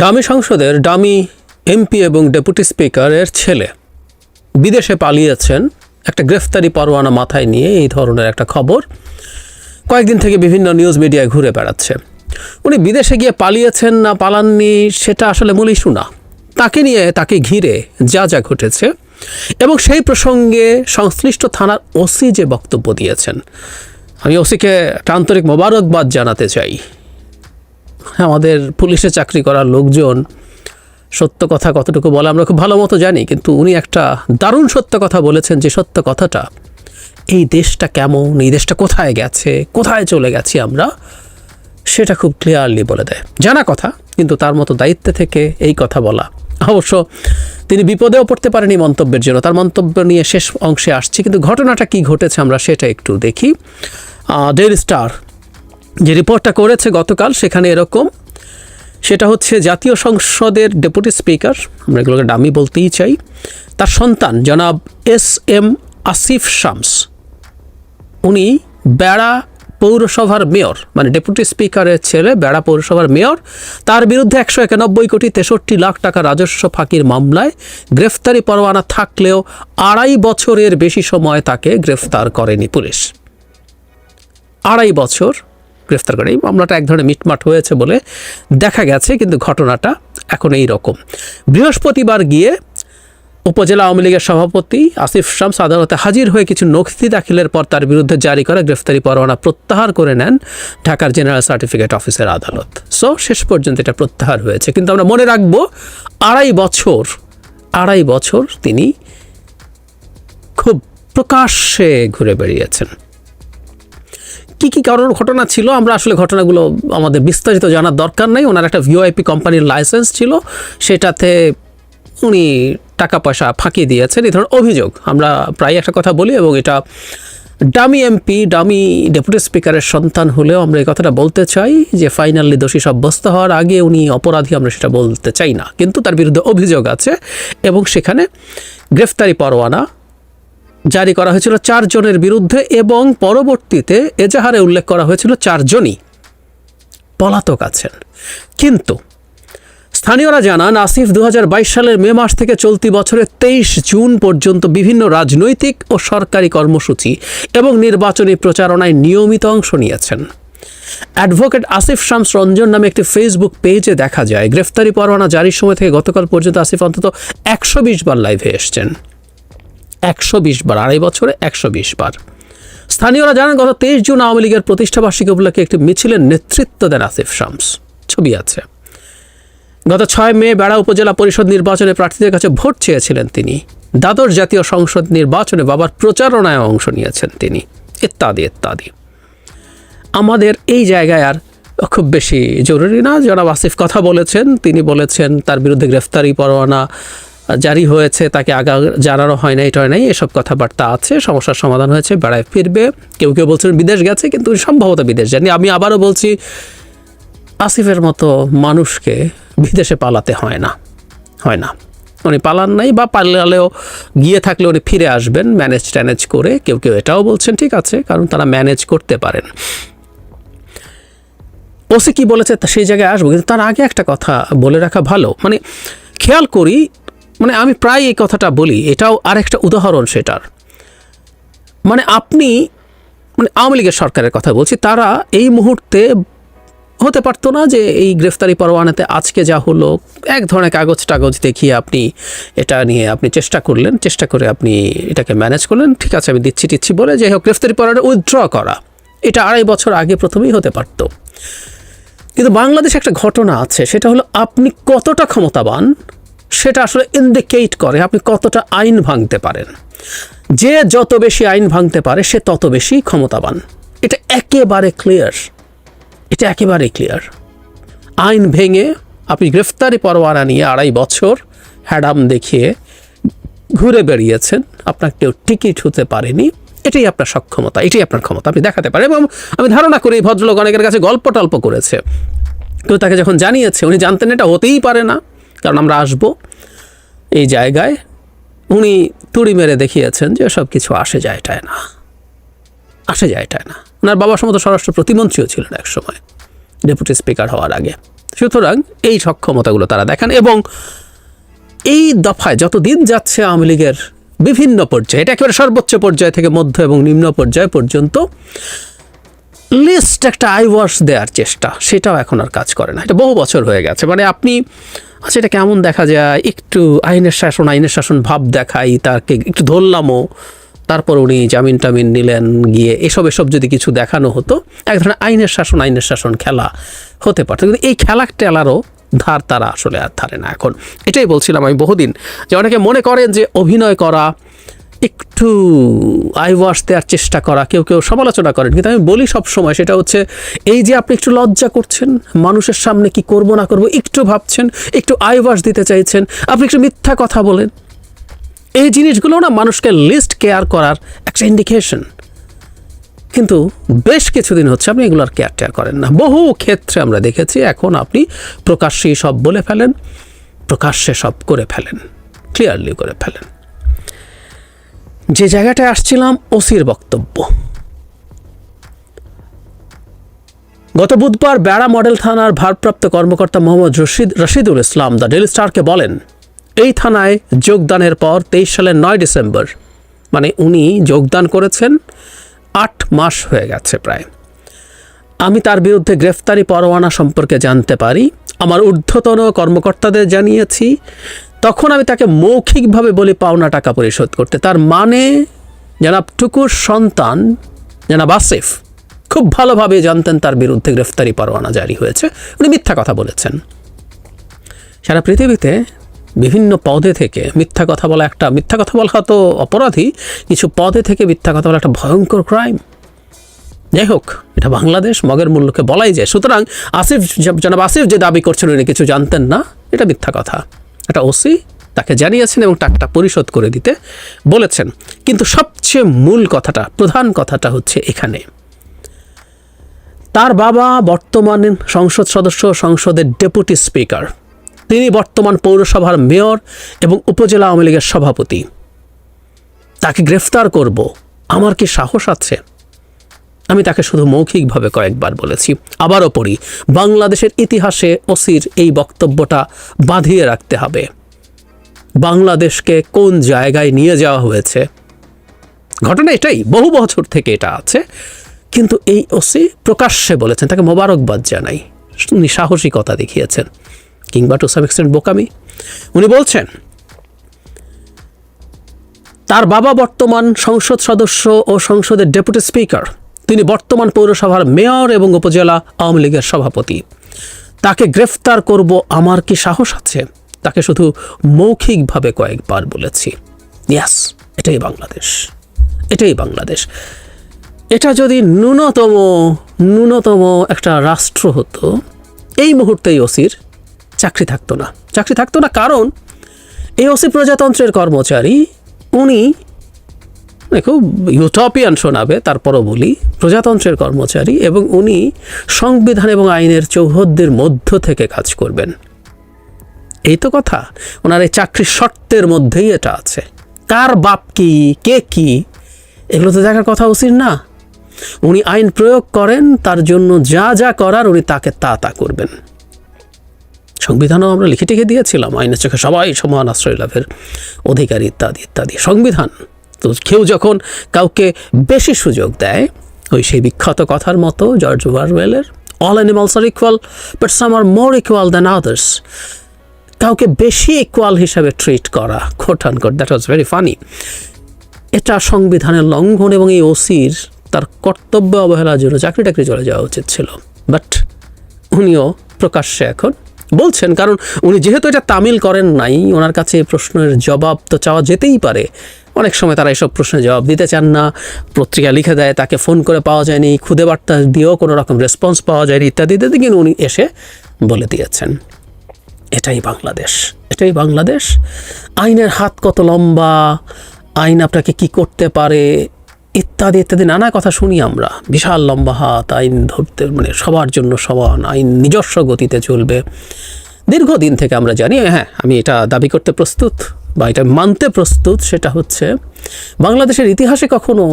Dummy সংসদের dummy MP এবং deputy স্পিকারের ছেলে। বিদেশে পালিয়েছেন একটা গ্রেফতারি পরোয়ানা মাথায় নিয়ে, এই ধরনের একটা খবর কয়েকদিন থেকে বিভিন্ন নিউজ মিডিয়ায় ঘুরে বেড়াচ্ছে। উনি বিদেশে গিয়ে পালিয়েছেন না পালাননি, সেটা আসলে মূল ইস্যু না। তাকে নিয়ে, তাকে ঘিরে যা যা ঘটেছে এবং সেই প্রসঙ্গে সংশ্লিষ্ট থানার ওসি যে বক্তব্য দিয়েছেন। আমি ওসিকে একটা আন্তরিক মোবারকবাদ জানাতে চাই। আমাদের পুলিশে চাকরি করা লোকজন সত্য কথা কতটুকু বলে আমরা খুব ভালো মতো জানি, কিন্তু উনি একটা দারুণ সত্য কথা বলেছেন যে সত্য কথাটা, এই দেশটা কেমন, এই দেশটা কোথায় গেছে, কোথায় চলে গেছি আমরা, সেটা খুব ক্লিয়ারলি বলে দেয়। জানা কথা, কিন্তু তার মতো দায়িত্বে থেকে এই কথা বলা। অবশ্য তিনি বিপদেও পড়তে পারেনি মন্তব্যের জন্য। তার মন্তব্য নিয়ে শেষ অংশে আসছি, কিন্তু ঘটনাটা কি ঘটেছে আমরা সেটা একটু দেখি। ডেইলি স্টার যে রিপোর্টটা করেছে গতকাল সেখানে এরকম। সেটা হচ্ছে জাতীয় সংসদের ডেপুটি স্পিকার, আমরা এগুলোকে ডামি বলতেই চাই, তার সন্তান জনাব এস এম আসিফ শামস। উনি বেড়া পৌরসভার মেয়র মানে ডেপুটি স্পিকারের ছেলে, বেড়া পৌরসভার মেয়র। তার বিরুদ্ধে একশো একানব্বই কোটি তেষট্টি লাখ টাকা রাজস্ব ফাঁকির মামলায় গ্রেফতারি পরোয়ানা থাকলেও আড়াই বছরের বেশি সময় তাকে গ্রেফতার করেনি পুলিশ। আড়াই বছর গ্রেফতার করে। এই মামলাটা এক ধরনের মিটমাট হয়েছে বলে দেখা গেছে, কিন্তু ঘটনাটা এখন এই রকম। বৃহস্পতিবার গিয়ে উপজেলা আওয়ামী লীগের সভাপতি আসিফ শামস আদালতে হাজির হয়ে কিছু নথি দাখিলের পর তার বিরুদ্ধে জারি করা গ্রেফতারি পরোয়ানা প্রত্যাহার করে নেন ঢাকার জেনারেল সার্টিফিকেট অফিসের আদালত। সো, শেষ পর্যন্ত এটা প্রত্যাহার হয়েছে। কিন্তু আমরা মনে রাখব, আড়াই বছর আড়াই বছর তিনি খুব প্রকাশ্যে ঘুরে বেরিয়েছেন কি কি কারণ ঘটনা ছিল, আমরা আসলে ঘটনাগুলো আমাদের বিস্তারিত জানার দরকার নেই। ওনার একটা ভিওআইপি কোম্পানির লাইসেন্স ছিল, সেটাতে উনি টাকা পয়সা ফাঁকি দিয়েছেন। এই ধরনের অভিযোগ, আমরা প্রায় একটা কথা বলি এবং এটা ডামি এমপি, ডামি ডেপুটি স্পিকারের সন্তান হলেও আমরা এই কথাটা বলতে চাই যে ফাইনালি দোষী সাব্যস্ত হওয়ার আগে উনি অপরাধী, আমরা সেটা বলতে চাই না। কিন্তু তার বিরুদ্ধে অভিযোগ আছে এবং সেখানে গ্রেফতারি পরোয়ানা জারি করা হয়েছিল চারজনের বিরুদ্ধে এবং পরবর্তীতে এজাহারে উল্লেখ করা হয়েছিল চারজনই পলাতক আছেন। কিন্তু স্থানীয়রা জানান, আসিফ দু হাজার বাইশ সালের মে মাস থেকে চলতি বছরের তেইশ জুন পর্যন্ত বিভিন্ন রাজনৈতিক ও সরকারি কর্মসূচি এবং নির্বাচনী প্রচারণায় নিয়মিত অংশ নিয়েছেন। অ্যাডভোকেট আসিফ শামস রঞ্জন নামে একটি ফেসবুক পেজে দেখা যায়, গ্রেফতারি পরোয়ানা জারির সময় থেকে গতকাল পর্যন্ত আসিফ অন্তত একশো বিশ বার লাইভে এসছেন। একশো বিশ বার, আড়াই বছরে একশো বিশ বার। স্থানীয়রা জানান, গত তেইশ জুন আওয়ামী লীগের প্রতিষ্ঠাবার্ষিকী উপলক্ষে একটি মিছিলের নেতৃত্ব দেন আসিফ শামস। ছবি আছে। গত ছয় মে বেড়া উপজেলা পরিষদ নির্বাচনে প্রার্থীদের কাছে ভোট চেয়েছিলেন তিনি। দ্বাদশ জাতীয় সংসদ নির্বাচনে বাবার প্রচারণায় অংশ নিয়েছেন তিনি। ইত্যাদি ইত্যাদি। আমাদের এই জায়গায় আর খুব বেশি জরুরি না। জনাব আসিফ কথা বলেছেন, তিনি বলেছেন, তার বিরুদ্ধে গ্রেফতারি পরোয়ানা জারি হয়েছে, তাকে আগা জানানো হয় না এটা হয় নাই, এসব কথাবার্তা আছে, সমস্যার সমাধান হয়েছে, বেড়ায় ফিরবে। কেউ কেউ বলছেন বিদেশ গেছে, কিন্তু সম্ভবত বিদেশ জানি আমি আবারও বলছি, আসিফের মতো মানুষকে বিদেশে পালাতে হয় না হয় না। উনি পালান নাই বা পালালেও গিয়ে থাকলে উনি ফিরে আসবেন ম্যানেজ ট্যানেজ করে। কেউ কেউ এটাও বলছেন, ঠিক আছে, কারণ তারা ম্যানেজ করতে পারেন। ওসি কি বলেছে সেই জায়গায় আসব, কিন্তু তার আগে একটা কথা বলে রাখা ভালো। মানে খেয়াল করি মানে আমি প্রায় এই কথাটা বলি, এটাও আরেকটা উদাহরণ সেটার। মানে আপনি মানে আওয়ামী লীগের সরকারের কথা বলছি, তারা এই মুহূর্তে হতে পারতো না যে এই গ্রেফতারি পরোয়ানাতে আজকে যা হলো, এক ধরনের কাগজ টাগজ দেখিয়ে আপনি এটা নিয়ে আপনি চেষ্টা করলেন, চেষ্টা করে আপনি এটাকে ম্যানেজ করলেন, ঠিক আছে, আমি দিচ্ছি টিচ্ছি বলে, যাই হোক, গ্রেফতারি পরোয়ানা উইথড্র করা। এটা আড়াই বছর আগে প্রথমেই হতে পারতো। কিন্তু বাংলাদেশে একটা ঘটনা আছে, সেটা হলো আপনি কতটা ক্ষমতাবান সেটা আসলে ইন্ডিকেট করে, আপনি কতটা আইন ভাঙতে পারেন। যে যত বেশি আইন ভাঙতে পারে, সে তত বেশি ক্ষমতাবান। এটা একেবারে ক্লিয়ার এটা একেবারে ক্লিয়ার আইন ভেঙে আপনি গ্রেফতারি পরোয়ানা নিয়ে আড়াই বছর হ্যাডাম দেখিয়ে ঘুরে বেরিয়েছেন আপনার কেউ টিকিট হতে পারেনি, এটাই আপনার সক্ষমতা, এটাই আপনার ক্ষমতা, আপনি দেখাতে পারেন। এবং আমি ধারণা করি, এই ভদ্রলোক অনেকের কাছে গল্প টল্প করেছে। কেউ তাকে যখন জানিয়েছে, উনি জানতেন এটা হতেই পারে না। কারণ আমরা আসব এই জায়গায়। উনি তুড়ি মেরে দেখিয়েছেন যে সব কিছু আসে যায় টায় না। আসে যায় টায় না। ওনার বাবার সময় স্বরাষ্ট্র প্রতিমন্ত্রীও ছিলেন এক সময়, ডেপুটি স্পিকার হওয়ার আগে। সুতরাং এই সক্ষমতাগুলো তারা দেখান এবং এই দফায় যত দিন যাচ্ছে আওয়ামী লীগের বিভিন্ন পর্যায়ে, এটা একেবারে সর্বোচ্চ পর্যায় থেকে মধ্য এবং নিম্ন পর্যায় পর্যন্ত লিস্ট একটা আই ওয়াশ দেওয়ার চেষ্টা, সেটাও এখন আর কাজ করে না। এটা বহু বছর হয়ে গেছে। মানে আপনি আচ্ছা এটা কেমন দেখা যায়? একটু আইনের শাসন আইনের শাসন ভাব দেখাই তাকে একটু ধরলামও। তারপর উনি জামিন টামিন নিলেন, গিয়ে এসব এসব যদি কিছু দেখানো হতো, এক ধরনের আইনের শাসন আইনের শাসন খেলা হতে পারত। কিন্তু এই খেলা টেলারও ধার তারা আসলে আর ধারে না এখন। এটাই বলছিলাম আমি বহুদিন, যে অনেকে মনে করেন যে অভিনয় করা একটু আই ওয়াশ দেওয়ার চেষ্টা করা, কেউ কেউ সমালোচনা করেন। কিন্তু আমি বলি সব সময় সেটা হচ্ছে, এই যে আপনি একটু লজ্জা করছেন, মানুষের সামনে কি করব না করব একটু ভাবছেন, একটু আই ওয়াশ দিতে চাইছেন, আপনি একটু মিথ্যা কথা বলেন। এই জিনিসগুলো না মানুষকে লিস্ট কেয়ার করার একটা ইন্ডিকেশন কিন্তু বেশ কিছুদিন হচ্ছে আপনি এগুলোর কেয়ার টেয়ার করেন না। বহু ক্ষেত্রে আমরা দেখেছি, এখন আপনি প্রকাশ্যেই সব বলে ফেলেন, প্রকাশ্যে সব করে ফেলেন ক্লিয়ারলি করে ফেলেন। যে জায়গাটায় আসছিলাম, ওসির বক্তব্য। গত বুধবার বেড়া মডেল থানার ভারপ্রাপ্ত কর্মকর্তা মোহাম্মদ রশিদ, রশিদুল ইসলাম দ্য ডেলি স্টারকে বলেন, এই থানায় যোগদানের পর তেইশ সালের নয় ডিসেম্বর মানে উনি যোগদান করেছেন, আট মাস হয়ে গেছে প্রায়। আমি তার বিরুদ্ধে গ্রেফতারি পরোয়ানা সম্পর্কে জানতে পারি, আমার ঊর্ধ্বতন কর্মকর্তাদের জানিয়েছি তখন আমি তাকে মৌখিকভাবে বলি পাওনা টাকা পরিশোধ করতে। তার মানে জনাব টুকুর সন্তান, জনাব আসিফ, খুব ভালোভাবে জানতেন তার বিরুদ্ধে গ্রেফতারি পরোয়ানা জারি হয়েছে। উনি মিথ্যা কথা বলেছেন। সারা পৃথিবীতে বিভিন্ন পদে থেকে মিথ্যা কথা বলা একটা, মিথ্যা কথা বলা তো অপরাধী, কিছু পদে থেকে মিথ্যা কথা বলা একটা ভয়ঙ্কর ক্রাইম যাই হোক, এটা বাংলাদেশ, মগের মূল্যকে বলাই যায়। সুতরাং আসিফ, জনাব আসিফ যে দাবি করছেন, উনি কিছু জানতেন না, এটা মিথ্যা কথা। এটা ওসি তাকে জানিয়েছেন এবং টাকাটা পরিশোধ করে দিতে বলেছেন। কিন্তু সবচেয়ে মূল কথাটা, প্রধান কথাটা হচ্ছে এখানে। তার বাবা বর্তমান সংসদ সদস্য, সংসদের ডেপুটি স্পিকার। তিনি বর্তমান পৌরসভার মেয়র এবং উপজেলা আওয়ামী লীগের সভাপতি। তাকে গ্রেফতার করব। আমার কি সাহস আছে? আমি তাকে শুধু মৌখিকভাবে কয়েকবার বলেছি। আবারও পড়ি, বাংলাদেশের ইতিহাসে ওসির এই বক্তব্যটা বাঁধিয়ে রাখতে হবে। বাংলাদেশকে কোন জায়গায় নিয়ে যাওয়া হয়েছে? ঘটনা এটাই, বহু বছর থেকে এটা আছে, কিন্তু এই ওসি প্রকাশ্যে বলেছেন, তাকে মোবারকবাদ জানাই। উনি সাহসিকতা দেখিয়েছেন, কিংবা টু সাম এক্সটেন্ট বোকামি। উনি বলছেন, তার বাবা বর্তমান সংসদ সদস্য ও সংসদের ডেপুটি স্পিকার তিনি বর্তমান পৌরসভার মেয়র এবং উপজেলা আওয়ামী লীগের সভাপতি। তাকে গ্রেফতার করব আমার কি সাহস আছে? তাকে শুধু মৌখিকভাবে কয়েকবার বলেছি। ইয়াস, এটাই বাংলাদেশ। এটাই বাংলাদেশ। এটা যদি ন্যূনতম ন্যূনতম একটা রাষ্ট্র হতো, এই মুহূর্তেই ওসির চাকরি থাকতো না। চাকরি থাকতো না কারণ এই ওসি প্রজাতন্ত্রের কর্মচারী, উনি খুব ইউটোপিয়ান শোনাবে, তারপরও বলি, প্রজাতন্ত্রের কর্মচারী এবং উনি সংবিধান এবং আইনের চৌহদ্দের মধ্য থেকে কাজ করবেন। এই তো কথা, ওনার এই চাকরির শর্তের মধ্যেই এটা আছে। কার বাপ কি, কে কি, এগুলো তো দেখার কথা উচিত না। উনি আইন প্রয়োগ করেন, তার জন্য যা যা করার উনি তাকে তা তা করবেন। সংবিধানও আমরা লিখে টিখে দিয়েছিলাম, আইনের চোখে সবাই সমান আশ্রয় লাভের অধিকারী ইত্যাদি ইত্যাদি। সংবিধান তো কেউ যখন কাউকে বেশি সুযোগ দেয়, ওই সেই বিখ্যাত কথার মতো George ওয়ারওয়েলের all animals are equal but some are more equal than others কাউকে বেশি ইকুয়াল হিসাবে ট্রিট করা quote unquote that was very funny এটা সংবিধানের লঙ্ঘন এবং এই ওসির তার কর্তব্য অবহেলার জন্য চাকরি টাকরি চলে যাওয়া উচিত ছিল। বাট উনিও প্রকাশ্যে এখন বলছেন, কারণ উনি যেহেতু এটা তামিল করেন নাই, ওনার কাছে প্রশ্নের জবাব তো চাওয়া যেতেই পারে। অনেক সময় তারা এইসব প্রশ্নের জবাব দিতে চান না, পত্রিকা লিখে দেয়, তাকে ফোন করে পাওয়া যায়নি খুদে বার্তা দিয়েও কোনো রকম রেসপন্স পাওয়া যায়নি ইত্যাদি ইত্যাদি, কিন্তু উনি এসে বলে দিয়েছেন। এটাই বাংলাদেশ এটাই বাংলাদেশ। আইনের হাত কত লম্বা, আইন আপনাকে কি করতে পারে ইত্যাদি ইত্যাদি নানা কথা শুনি আমরা। বিশাল লম্বা হাত, আইন ধরতে মানে সবার জন্য সমান, আইন নিজস্ব গতিতে চলবে। দীর্ঘদিন থেকে আমরা জানি হ্যাঁ আমি এটা দাবি করতে প্রস্তুত বা এটা মানতে প্রস্তুত, সেটা হচ্ছে বাংলাদেশের ইতিহাসে কখনো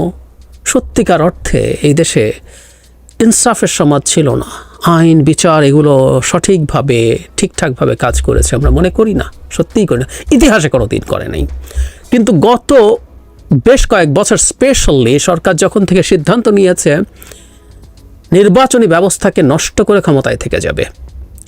সত্যিকার অর্থে এই দেশে ইনসাফের সমাজ ছিল না। আইন, বিচার এগুলো সঠিকভাবে, ঠিকঠাকভাবে কাজ করেছে, আমরা মনে করি না, সত্যিই করি না। ইতিহাসে কোনো দিন করে নাই। কিন্তু গত বেশ কয়েক বছর স্পেশালি সরকার যখন থেকে সিদ্ধান্ত নিয়েছে, নির্বাচনী ব্যবস্থাকে নষ্ট করে ক্ষমতায় থেকে যাবে।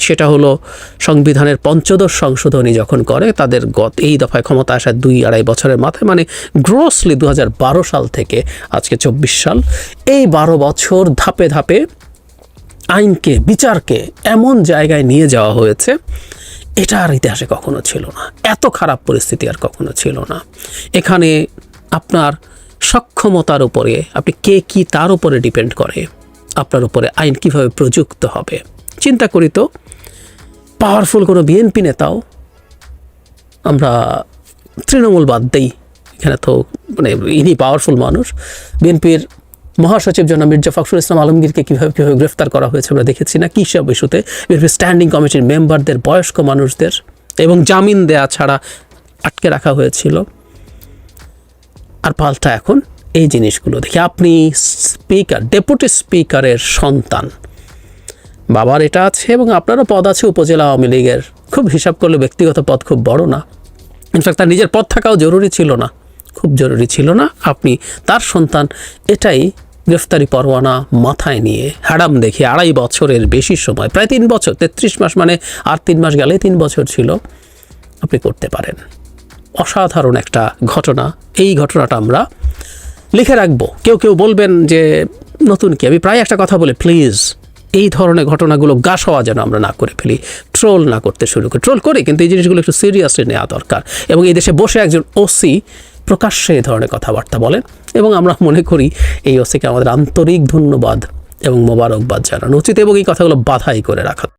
সেটা হলো সংবিধানের পঞ্চদশ সংশোধনী যখন করে, তাদের গত এই দফায় ক্ষমতা আসার দুই আড়াই বছরের মাথায় মানে গ্রোসলি দু হাজার বারো সাল থেকে, আজকে চব্বিশ সাল, এই বারো বছর ধাপে ধাপে আইনকে, বিচারকে এমন জায়গায় নিয়ে যাওয়া হয়েছে, এটা আর ইতিহাসে কখনো ছিল না। এত খারাপ পরিস্থিতি আর কখনো ছিল না। এখানে আপনার সক্ষমতার উপরে, আপনি কে কি তার উপরে ডিপেন্ড করে, আপনার উপরে আইন কীভাবে প্রযুক্ত হবে। চিন্তা করি তো পাওয়ারফুল কোনো বিএনপি নেতাও আমরা তৃণমূল বাদ দেই। এখানে তো মানে ইনি পাওয়ারফুল মানুষ। বিএনপির মহাসচিব জনাব মির্জা ফখরুল ইসলাম আলমগীরকে কীভাবে কীভাবে গ্রেফতার করা হয়েছে আমরা দেখেছি না, কী সব ইস্যুতে? বিএনপির স্ট্যান্ডিং কমিটির মেম্বারদের বয়স্ক মানুষদের এবং জামিন দেয়া ছাড়া আটকে রাখা হয়েছিল। আর পাল্টা এখন এই জিনিসগুলো দেখি। আপনি স্পিকার, ডেপুটি স্পিকারের সন্তান। বাবার এটা আছে এবং আপনারও পদ আছে উপজেলা আওয়ামী লীগের। খুব হিসাব করলে ব্যক্তিগত পদ খুব বড় না। ইনফ্যাক্ট তার নিজের পদ থাকাও জরুরি ছিল না। খুব জরুরি ছিল না। আপনি তার সন্তান, এটাই গ্রেফতারি পরোয়ানা মাথায় নিয়ে হ্যাডাম দেখে আড়াই বছরের বেশি সময়, প্রায় তিন বছর, তেত্রিশ মাস মানে আর তিন মাস গেলে তিন বছর ছিল, আপনি করতে পারেন। অসাধারণ একটা ঘটনা। এই ঘটনাটা আমরা লিখে রাখব। কেউ কেউ বলবেন যে, নতুন কি? আমি প্রায় একটা কথা বলি, প্লিজ, এই ধরনের ঘটনাগুলো গা হওয়া যেন আমরা না করে ফেলি। ট্রোল না করতে শুরু করি। ট্রোল করি, কিন্তু এই জিনিসগুলো একটু সিরিয়াসলি নেওয়া দরকার। এবং এই দেশে বসে একজন ওসি প্রকাশ্যে এই ধরনের কথাবার্তা বলেন। এবং আমরা মনে করি, এই ওসিকে আমাদের আন্তরিক ধন্যবাদ এবং মোবারকবাদ জানানো উচিত এবং এই কথাগুলো বাধাই করে রাখা